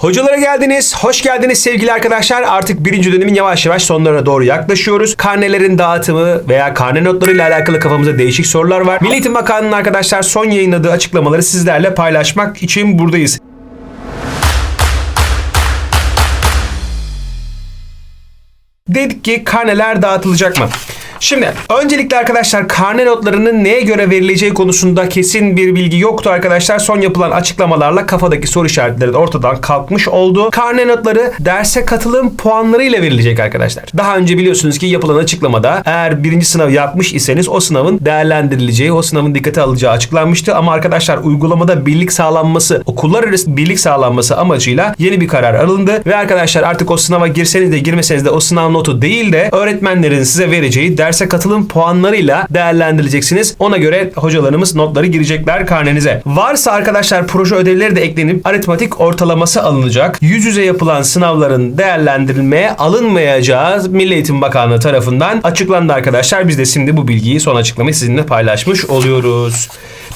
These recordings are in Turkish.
Hocalara geldiniz, hoş geldiniz sevgili arkadaşlar. Artık birinci dönemin yavaş yavaş sonlarına doğru yaklaşıyoruz. Karnelerin dağıtımı veya karne notlarıyla alakalı kafamızda değişik sorular var. Milli Eğitim Bakanlığı'nın arkadaşlar son yayınladığı açıklamaları sizlerle paylaşmak için buradayız. Dedik ki karneler dağıtılacak mı? Şimdi öncelikle arkadaşlar karne notlarının neye göre verileceği konusunda kesin bir bilgi yoktu arkadaşlar. Son yapılan açıklamalarla kafadaki soru işaretleri de ortadan kalkmış oldu. Karne notları derse katılım puanlarıyla verilecek arkadaşlar. Daha önce biliyorsunuz ki yapılan açıklamada eğer birinci sınav yapmış iseniz o sınavın değerlendirileceği, o sınavın dikkate alınacağı açıklanmıştı. Ama arkadaşlar uygulamada birlik sağlanması, okullar arası birlik sağlanması amacıyla yeni bir karar alındı. Ve arkadaşlar artık o sınava girseniz de girmeseniz de o sınav notu değil de öğretmenlerin size vereceği derse katılım puanlarıyla değerlendirileceksiniz. Ona göre hocalarımız notları girecekler karnenize. Varsa arkadaşlar proje ödevleri de eklenip aritmatik ortalaması alınacak. Yüz yüze yapılan sınavların değerlendirilmeye alınmayacağı Milli Eğitim Bakanlığı tarafından açıklandı arkadaşlar. Biz de şimdi bu bilgiyi son açıklamayı sizinle paylaşmış oluyoruz.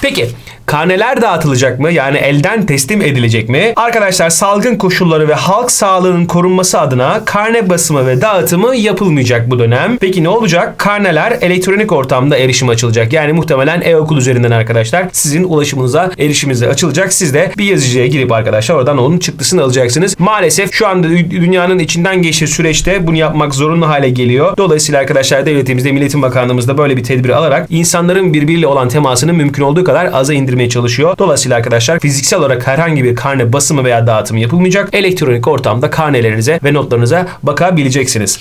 Peki karneler dağıtılacak mı? Yani elden teslim edilecek mi? Arkadaşlar salgın koşulları ve halk sağlığının korunması adına karne basımı ve dağıtımı yapılmayacak bu dönem. Peki ne olacak? Karneler elektronik ortamda erişim açılacak. Yani muhtemelen e-okul üzerinden arkadaşlar sizin ulaşımınıza erişiminize açılacak. Siz de bir yazıcıya girip arkadaşlar oradan onun çıktısını alacaksınız. Maalesef şu anda dü- dünyanın içinden geçtiği süreçte bunu yapmak zorunlu hale geliyor. Dolayısıyla arkadaşlar devletimizde, Milli Eğitim Bakanlığımızda böyle bir tedbir alarak insanların birbiriyle olan temasını mümkün olduğu kadar aza indirmeye çalışıyor. Dolayısıyla arkadaşlar fiziksel olarak herhangi bir karne basımı veya dağıtımı yapılmayacak. Elektronik ortamda karnelerinize ve notlarınıza bakabileceksiniz.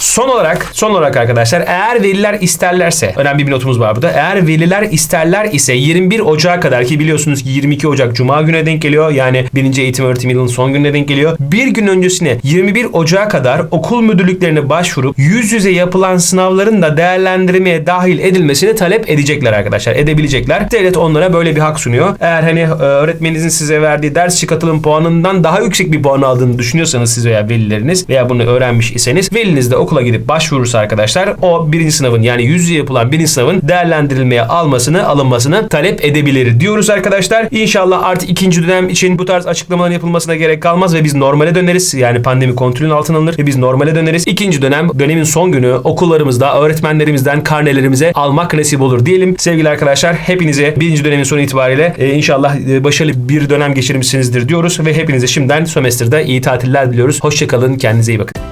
Son olarak, son olarak arkadaşlar eğer veliler isterlerse, önemli bir notumuz var burada. Eğer veliler isterler ise 21 Ocağı kadar ki biliyorsunuz ki 22 Ocak Cuma gününe denk geliyor. Yani 1. eğitim öğretim yılının son gününe denk geliyor. Bir gün öncesine 21 Ocağı kadar okul müdürlüklerine başvurup yüz yüze yapılan sınavların da değerlendirmeye dahil edilmesini talep edecekler arkadaşlar. Edebilecekler. Devlet onlara böyle bir hak sunuyor. Eğer hani e, öğretmeninizin size verdiği ders katılım puanından daha yüksek bir puan aldığını düşünüyorsanız siz veya velileriniz veya bunu öğrenmiş iseniz veliniz de okula gidip başvurursa arkadaşlar o birinci sınavın yani yüz yüze yapılan birinci sınavın değerlendirilmeye almasını alınmasını talep edebilir diyoruz arkadaşlar. İnşallah artık ikinci dönem için bu tarz açıklamaların yapılmasına gerek kalmaz ve biz normale döneriz. Yani pandemi kontrolün altına alınır ve biz normale döneriz. İkinci dönem dönemin son günü okullarımızda öğretmenlerimizden karnelerimize almak nasip olur diyelim. Sevgili arkadaşlar hepinize birinci dönemin sonu itibariyle e, inşallah e, başarılı bir dönem geçirmişsinizdir diyoruz ve hepinize şimdiden sömestrde iyi tatiller diliyoruz. Hoşçakalın kendinize iyi bakın.